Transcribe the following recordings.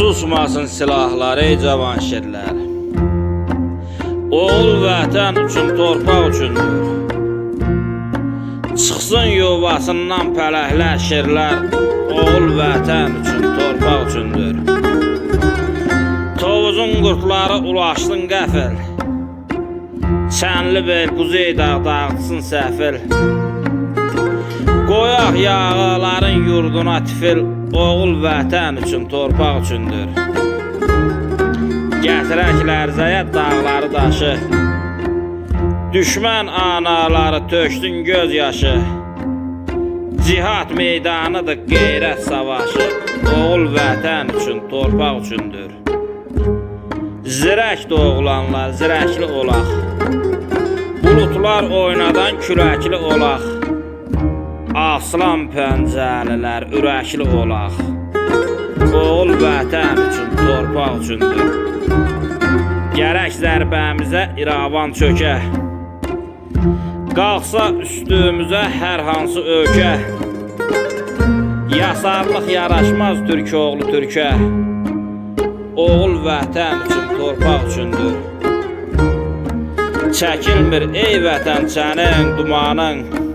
Susmasın silahları ey cavan şerlər Oğul vətən üçün torpaq üçündür. Çıxsın yuvasından pələhlər şirlər. Oğul vətən üçün torpaq üçündür. Tovuzun qurtları ulaşsın qəfil. Çənli bel quzey dağ dağıtsın səfil Qoyaq yağların yurduna tifil Oğul vətən üçün torpaq üçündür. Gətirək lərzəyə dağları daşı. Düşmən anaları töksün göz yaşı. Cihad meydanıdır qeyrət savaşı. Oğul vətən üçün torpaq üçündür. Zirək doğulanlar zirəkli olaq. Bulutlar oynadan küləkli olaq Aslan pəncəlilər ürəkli olaq. Oğul vətən üçün torpaq üçündür Gərək zərbəmizə İravan çökə. Qalxsa üstümüzə hər hansı ölkə. Yasarlıq yaraşmaz türk oğlu türkə. Oğul vətən üçün torpaq üçündür Çəkilmir ey vətən sənin dumanın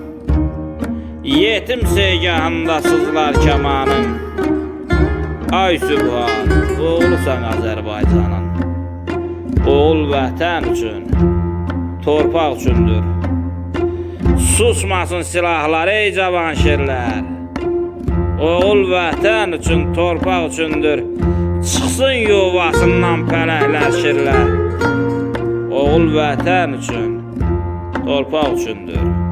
Yetim segahında sızlar kamanın Ay Sübhan, oğlusan Azərbaycanın Oğul vətən üçün, torpaq üçündür. Susmasın silahlar ey cavan şirlər. Oğul vətən üçün, torpaq üçündür. Çıxsın yuvasından pələklər şirlər. Oğul vətən üçün, torpaq üçündür